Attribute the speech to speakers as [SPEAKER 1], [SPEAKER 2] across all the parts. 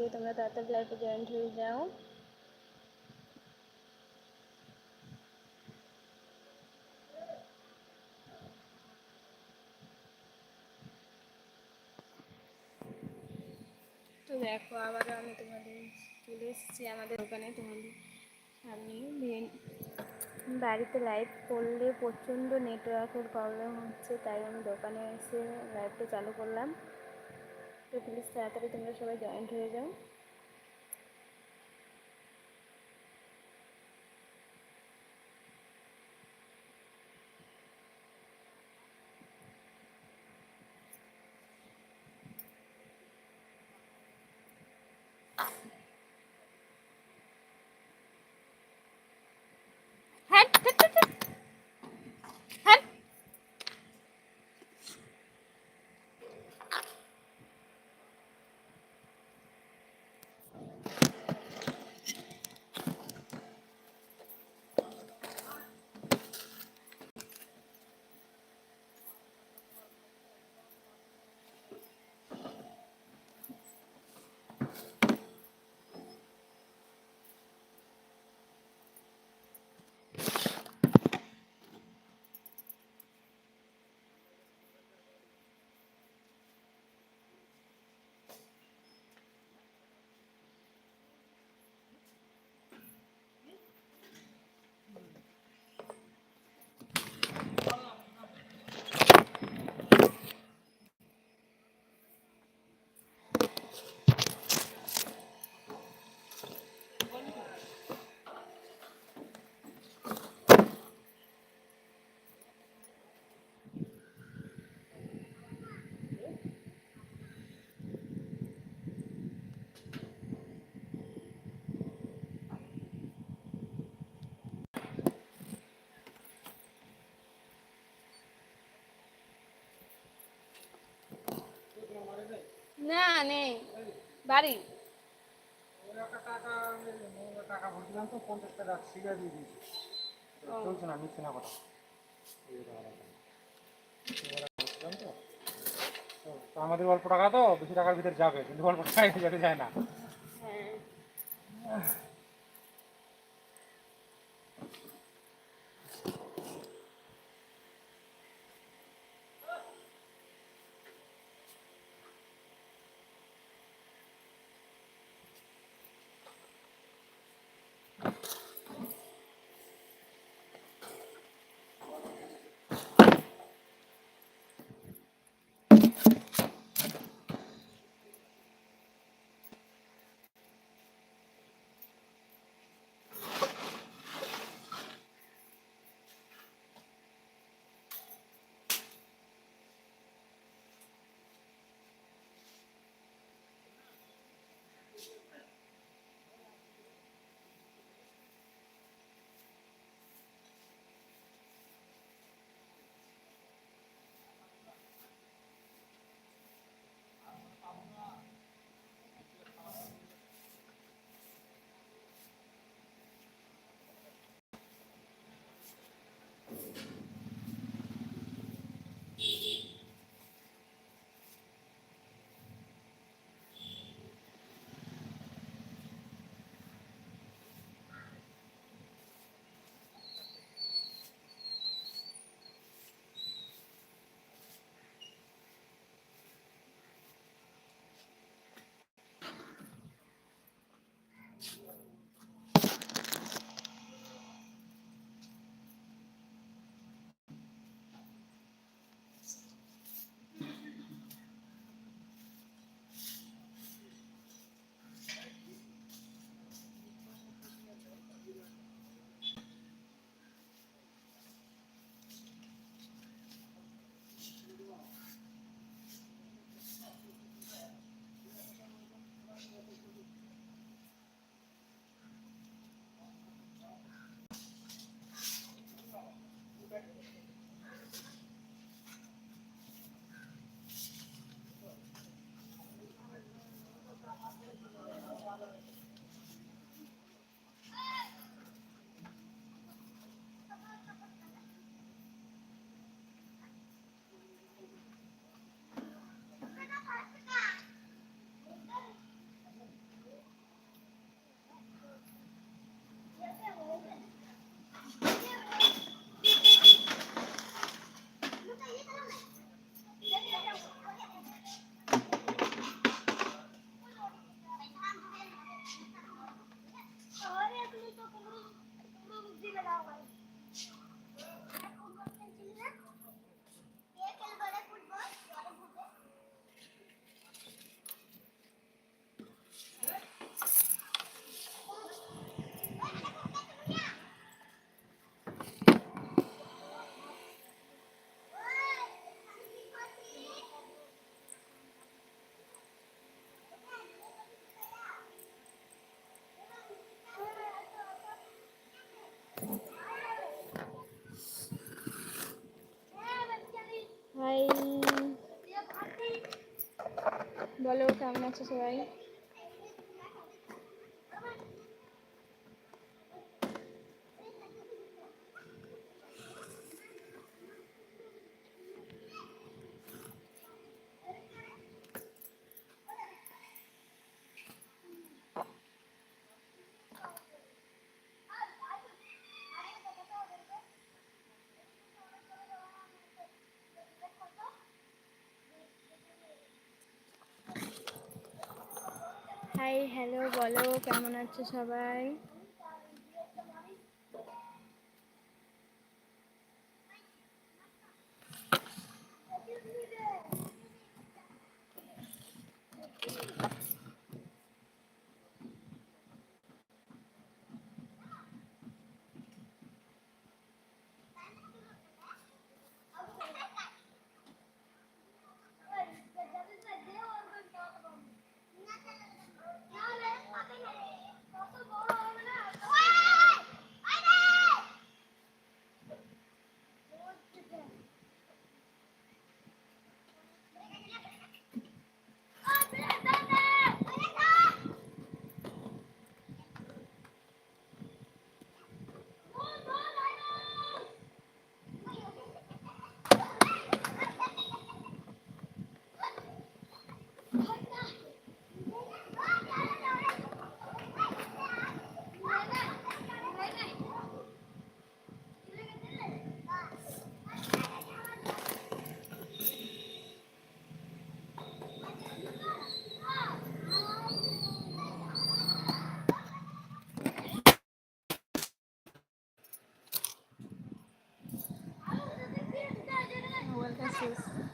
[SPEAKER 1] থেকে তোমরা তাড়াতাড়ি লাইভে জয়েন্ট হয়ে যাও তো দেখো আবারও আমি তোমাদের চলে এসেছি আমাদের দোকানে তোমাদের ভেন- বাড়িতে লাইভ করলে প্রচণ্ড নেটওয়ার্কের প্রবলেম হচ্ছে তাই আমি দোকানে এসে লাইভটা চালু করলাম তো প্লিজ তাড়াতাড়ি তোমরা সবাই জয়েন্ট হয়ে যাও। না নেই। বাড়ি?
[SPEAKER 2] টাকা ভরছিলাম তো পঞ্চাশ টাকা সিগা দিয়ে দিয়েছি চলছে না না কথা তো আমাদের অল্প টাকা তো বেশি টাকার ভিতরে যাবে কিন্তু অল্প টাকা যাতে যায় না।
[SPEAKER 1] হ্যাঁ।
[SPEAKER 3] কেমন আছো সবাই হাই হ্যালো বলো কেমন আছো সবাই? মোবাইলটা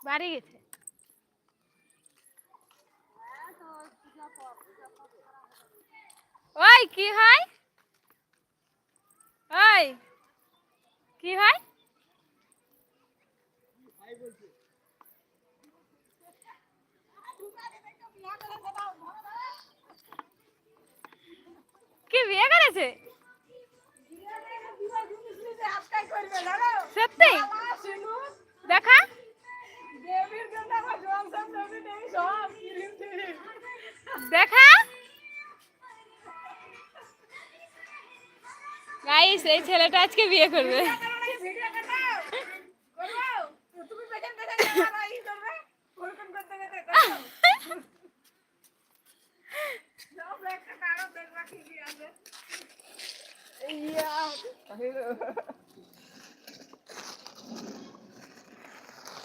[SPEAKER 3] বাড়ি গেছে? ওই কি হয়? ওই কি হয়? কি বিয়ে করেছে? সত্যি? দেখা? দেখা? গাইস এই ছেলেটা আজকে বিয়ে করবে।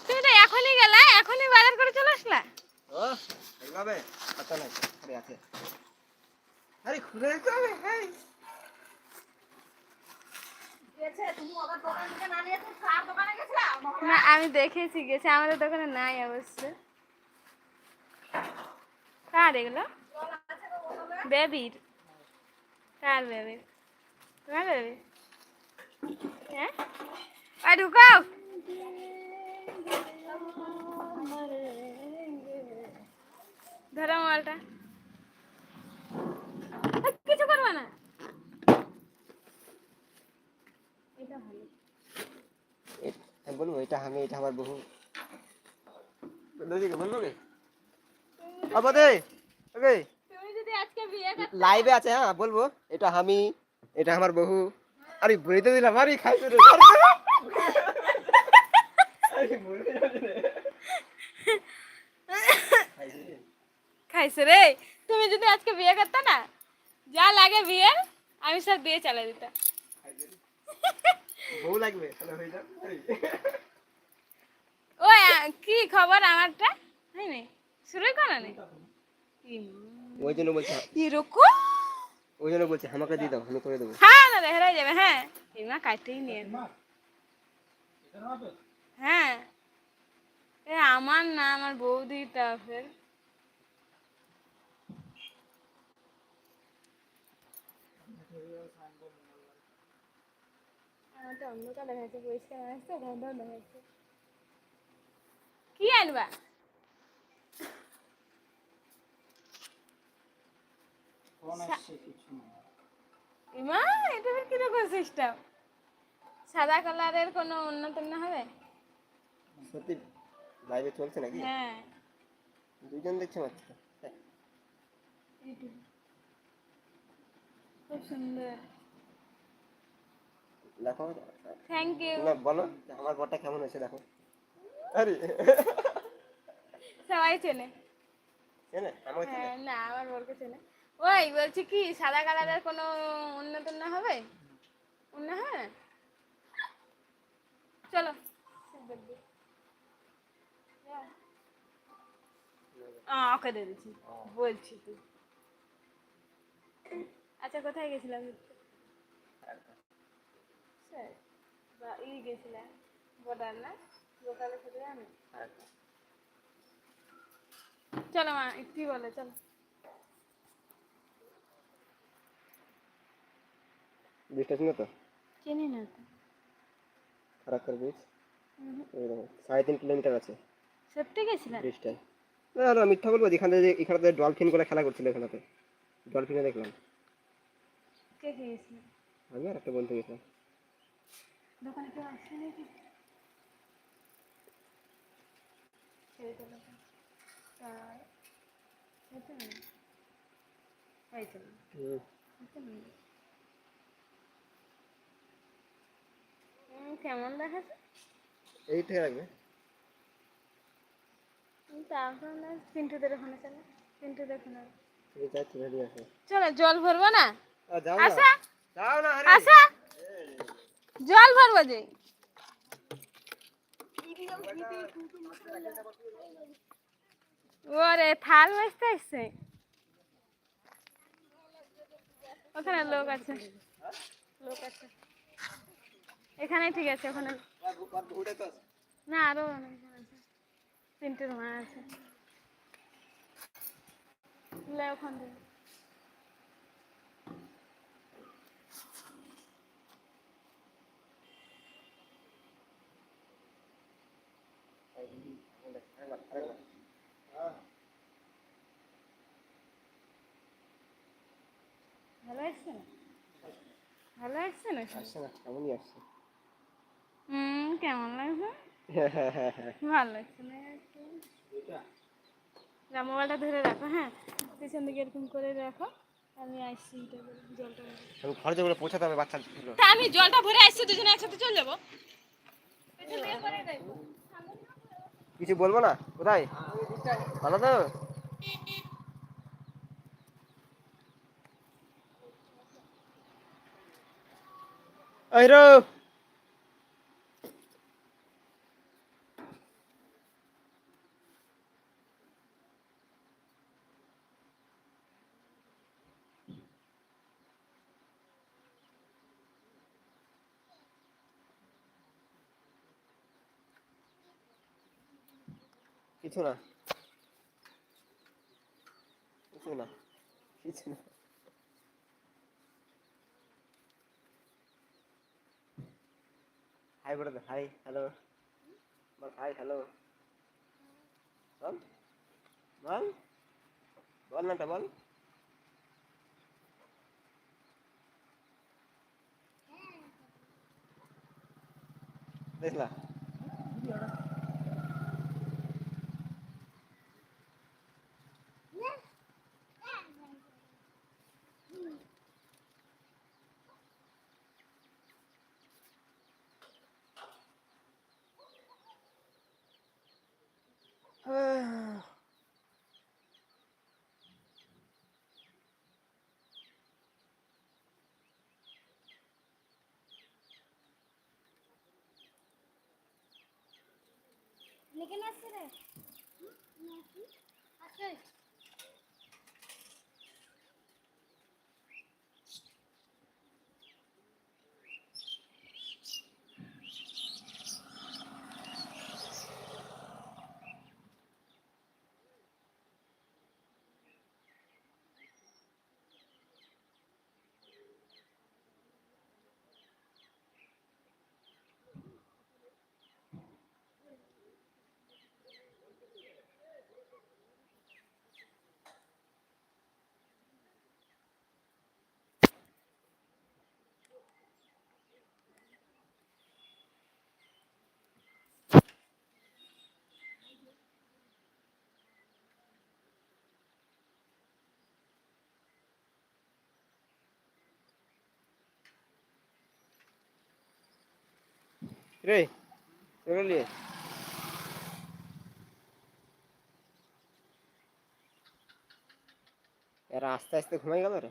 [SPEAKER 3] তুমি তো এখনই গেলে এখনই বাজার করে চলে আসলা?
[SPEAKER 4] ও এইভাবে? আচ্ছা নাই। আরে আছে। আরে খুলে দিতে হ্যাঁ
[SPEAKER 1] না, আমি দেখেছি, গেছে, আমাদের দোকানে নাই অবশ্য। কার এগুলো? বেবির। কার বেবির? তোমার বেবি? হ্যাঁ? আর ঢুকাও। ধরো মালটা। কিছু করবে না এটা ভালো
[SPEAKER 4] আমি বলব এটা আমি এটা আমার বহু। বলব বলব কে? আবাদে ওকে।
[SPEAKER 1] তুমি যদি আজকে বিয়ে করতে
[SPEAKER 4] লাইভে আছে হ্যাঁ বলব এটা আমি এটা আমার বহু। আরে বইতে দিলাম আরে খাইছো রে।
[SPEAKER 1] খাইছে রে। তুমি যদি আজকে বিয়ে করতে না যা লাগে বিয়ে আমি সব দিয়ে চালা দিতাম।
[SPEAKER 4] বহু লাগবে তাহলে হয়ে যাবে
[SPEAKER 1] ও কি খবর আমারটা? শুরু করো নি?
[SPEAKER 4] ওই জন্য বলছি
[SPEAKER 1] এরকম
[SPEAKER 4] ওই জন্য বলছি আমাকে দিয়ে দাও আমি করে দেবো।
[SPEAKER 1] হ্যাঁ না হেরাই যাবে হ্যাঁ। এমা কাটেই নিয়ে নে।
[SPEAKER 2] এখানে হবে
[SPEAKER 1] হ্যাঁ। এ আমার না আমার বৌদিটা ফের আমারটা অন্ধকার দেখাচ্ছে পরিষ্কার আসছে ঘর দেখাচ্ছে কি আনবা? ইমা এটা কীরকম সিস্টেম সাদা কালারের কোনো উন্নত না হবে?
[SPEAKER 4] সত্যি লাইভে চলছে নাকি?
[SPEAKER 1] হ্যাঁ।
[SPEAKER 4] দুজন দেখছে মাত্র।
[SPEAKER 1] খুব সুন্দর।
[SPEAKER 4] দেখো।
[SPEAKER 1] থ্যাংক ইউ
[SPEAKER 4] না বলো আমার বরটা কেমন হয়েছে দেখো। আরে।
[SPEAKER 1] সবাই চেনে।
[SPEAKER 4] চেনে? আমাকে চেনে?
[SPEAKER 1] হ্যাঁ না আমার বরকে চেনে। ওই বলছি কি সাদা কালারের কোনো উন্নত না হবে? অন্য হবে? না চলো ওকে দিয়ে দিচ্ছি। বলছি তুই আচ্ছা কোথায় গেছিলাম? স্যার বা ই গেছিলাম বর্ডার না? লোকালে থেকে আমি। চলো মা কি বলে চলো।
[SPEAKER 4] চিনো তো?
[SPEAKER 1] চিনি না তো।
[SPEAKER 4] ফারাক্কার সাড়ে তিন কিলোমিটার আছে।
[SPEAKER 1] সত্যি গেছিলাম
[SPEAKER 4] ব্রিজটায় না না মিথ্যা বলব এখানে যে এখানে ডলফিন করে খেলা করছিল এখানেতে। ডলফিনে দেখলাম।
[SPEAKER 1] কে কে
[SPEAKER 4] আমি আর একটা বন্ধু গেছিলাম।
[SPEAKER 1] দোকানে কেউ আসছে নাকি? ছেড়ে কেমন দেখাচ্ছে?
[SPEAKER 4] এই থেকে রাখবে
[SPEAKER 1] পিন্টুদের ওখানে চলো। পিন্টুদের ওখানে। চলো জল ভরবো না? আসা।
[SPEAKER 4] যাও না
[SPEAKER 1] জল ভরবো যে। ওরে, থাল বাজতে আসছে। ওখানে লোক আছে। লোক আছে। এখানে ঠিক আছে, ওখানে। না, আরও অনেকজন আছে। তিনটের মা আছে। ওখান থেকে। ভালো আসছে না ভালো আসছে না হুম কেমন ভালো লাগছে না। মোবাইলটা ধরে রাখো হ্যাঁ দিকে এরকম করে রাখো আমি আসছি জলটা
[SPEAKER 4] ঘরে হবে
[SPEAKER 1] আমি জলটা ভরে আসছি দুজনে একসাথে চলে যাব পেছন করে।
[SPEAKER 4] কিছু বলব না? কোথায়? ভালো তো? এই রো কিছু না। কিছু না। কিছু না। হাই বলে দে হাই হ্যালো বল হাই হ্যালো বল বল। বল নাটা বল। দেখলা
[SPEAKER 1] लेकिन ऐसे रहे
[SPEAKER 4] রে চলে আস্তে আস্তে ঘুমাই গেল রে।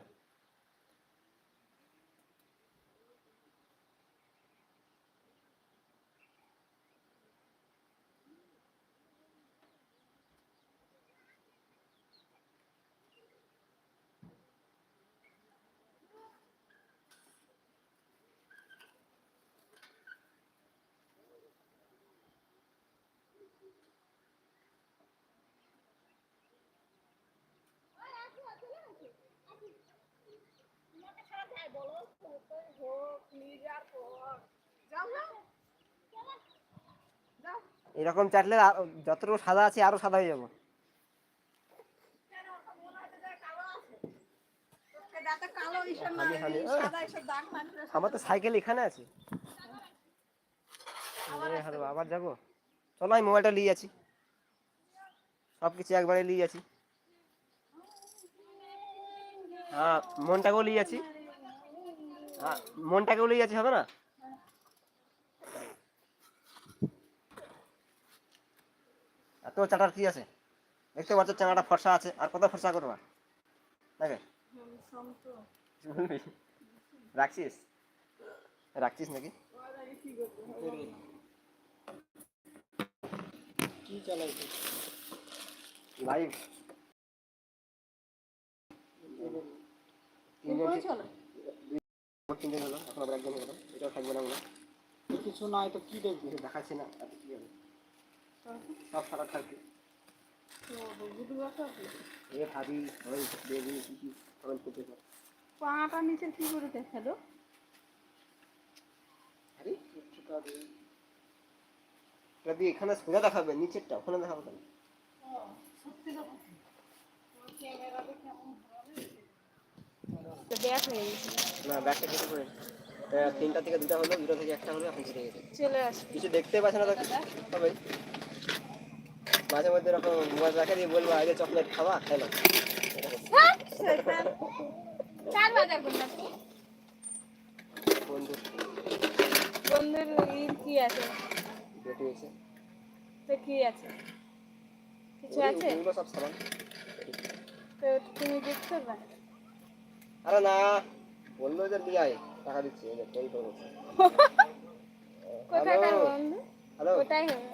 [SPEAKER 4] এরকম চাটলে যতটুকু সাদা আছে আরও সাদা হয়ে যাব। আমার তো সাইকেল এখানে আছে। আবার যাব? চলো আমি মোবাইলটা নিয়ে যাচ্ছি। সব কিছু একবারে নিয়ে যাচ্ছি। হ্যাঁ মনটাকেও নিয়ে যাচ্ছি। হ্যাঁ মনটাকেও নিয়ে যাচ্ছি হবে না? এত চাটার কি আছে? দেখতে পাচ্ছ চানাটা ফর্সা আছে আর কত ফর্সা করবা? দেখে। রাখছিস? রাখছিস নাকি?
[SPEAKER 2] কি
[SPEAKER 4] লাইভ তিনজন হলো এখন আবার একজন হলো এটাও থাকবে না
[SPEAKER 2] কিছু নাই তো কি দেখবি?
[SPEAKER 4] দেখাচ্ছি না আর কি হবে। সব সারা থাকবে এ ভাবি ওই বেবি কি কি কমেন্ট করতে পারে
[SPEAKER 1] পাটা নিচে কি করে দেখাল
[SPEAKER 4] আরে কিছুটা দে এটা দিয়ে এখানে সোজা দেখাবে নিচেরটা ওখানে দেখাবে কেন? না ব্যাগটা কেটে পড়ে আহ, তিনটা থেকে দুটা হলো দুটো থেকে একটা হলো এখন কেটে গেছে।
[SPEAKER 1] চলে আসবে।
[SPEAKER 4] কিছু দেখতে পাচ্ছে না তো? সবাই মাঝে মধ্যে এরকম মোবাইল রাখা দিয়ে বলব আগে চকলেট খাওয়া খেলো
[SPEAKER 1] চার
[SPEAKER 4] বন্ধু
[SPEAKER 1] বন্ধুর। কি আছে?
[SPEAKER 4] বেটে এসে
[SPEAKER 1] তো কি আছে? কিছু আছে?
[SPEAKER 4] ওগুলো সব সামান
[SPEAKER 1] তো তুমি গিফট করবে?
[SPEAKER 4] আরে না বলল যে দিয়ে আয় টাকা দিচ্ছি এই যে ফোন করে
[SPEAKER 1] কোথাকার বন্ধু?
[SPEAKER 4] হ্যালো
[SPEAKER 1] কোথায়? হবে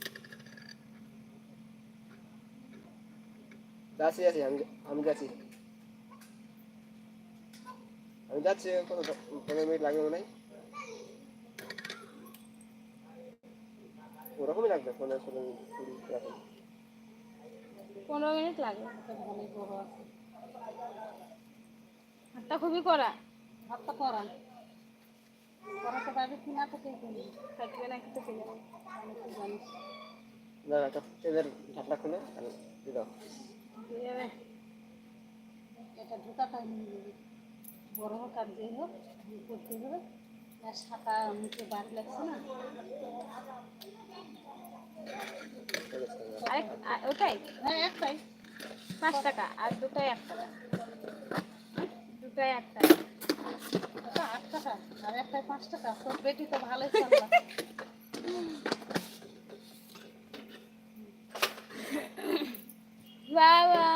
[SPEAKER 4] যাচ্ছি যাচ্ছি আমি আমি যাচ্ছি আমি যাচ্ছি কত পনেরো মিনিট লাগবে মনে হয় ওরকমই লাগবে পনেরো ষোলো মিনিট কুড়ি এরকম
[SPEAKER 1] পনেরো মিনিট লাগে। হাতটা খুবই করা
[SPEAKER 5] হাতটা করা করাতে পারবি কি না থেকে কিনি
[SPEAKER 1] থাকবে না কিছু পেলে
[SPEAKER 5] আমি তো জানিস
[SPEAKER 4] না তেলের ঢাকনা খুলে দাও।
[SPEAKER 5] এটা ঢোকাটা বড় হোক আর যে হোক করতে হবে। আর সাঁতা মুখে বাড়ি লাগছে না।
[SPEAKER 1] আরেক ওটাই
[SPEAKER 5] হ্যাঁ একটাই।
[SPEAKER 1] পাঁচ টাকা আর দুটাই এক টাকা। দুটাই এক টাকা।
[SPEAKER 5] আট টাকা আর একটাই পাঁচ টাকা। তোর বেটি তো ভালোই চলবে
[SPEAKER 1] বাবা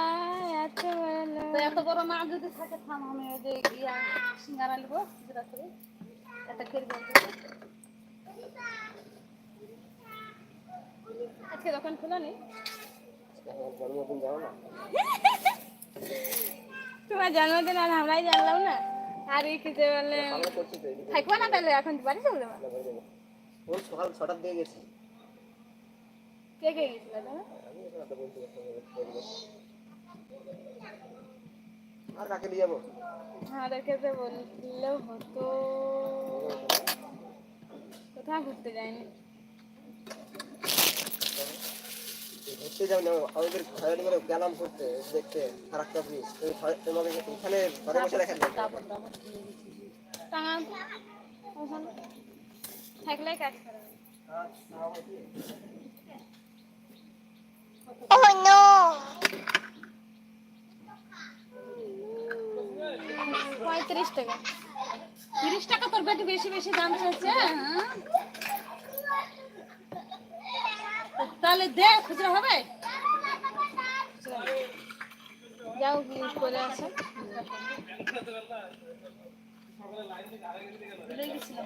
[SPEAKER 1] এত ভালো
[SPEAKER 5] তো এত বড় মা যদি থাকে থাম আমি ওই যে ইয়া সিঙ্গারা নেব জিরা করে এটা
[SPEAKER 1] আজকে দোকান খোলা নেই তোমার জন্মদিন আর আমরাই জানলাম না। আর এই খেতে বলে থাকব না তাহলে এখন বাড়ি চলে যাব।
[SPEAKER 4] সকাল ছটার দিয়ে গেছি।
[SPEAKER 1] কে কে গেছিল তুমি?
[SPEAKER 4] আমি এখন এত বলতে পারছি না, আর কাকে দিয়ে যাব?
[SPEAKER 1] আমাদেরকে তো বললেও হতো কোথাও ঘুরতে যায়নি।
[SPEAKER 4] ঘুরতে যাও না আমাদের ঘরে করে গেলাম করতে দেখতে ব্রিজ তুমি তোমাকে এখানে ঘরে বসে দেখা
[SPEAKER 1] থাকলে কাজ করা হবে। পঁয়ত্রিশ টাকা
[SPEAKER 5] তিরিশ টাকা তোর বেটি বেশি বেশি দাম চাইছে হ্যাঁ? তাহলে দে খুচরা হবে
[SPEAKER 1] যাও কি করে
[SPEAKER 5] ভুলে গেছিলাম।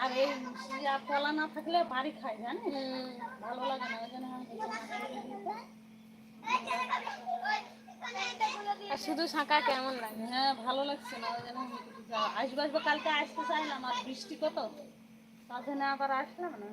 [SPEAKER 5] আর এই ইয়া কলা না থাকলে বাড়ি খাই
[SPEAKER 1] হুম।
[SPEAKER 5] ভালো লাগে না ওই জন্য।
[SPEAKER 1] আর শুধু শাঁকা কেমন লাগে
[SPEAKER 5] হ্যাঁ ভালো লাগছে না ওই জন্য আসব আসব কালকে আসতে চাইলাম আর বৃষ্টি কত তার জন্য আবার আসলাম না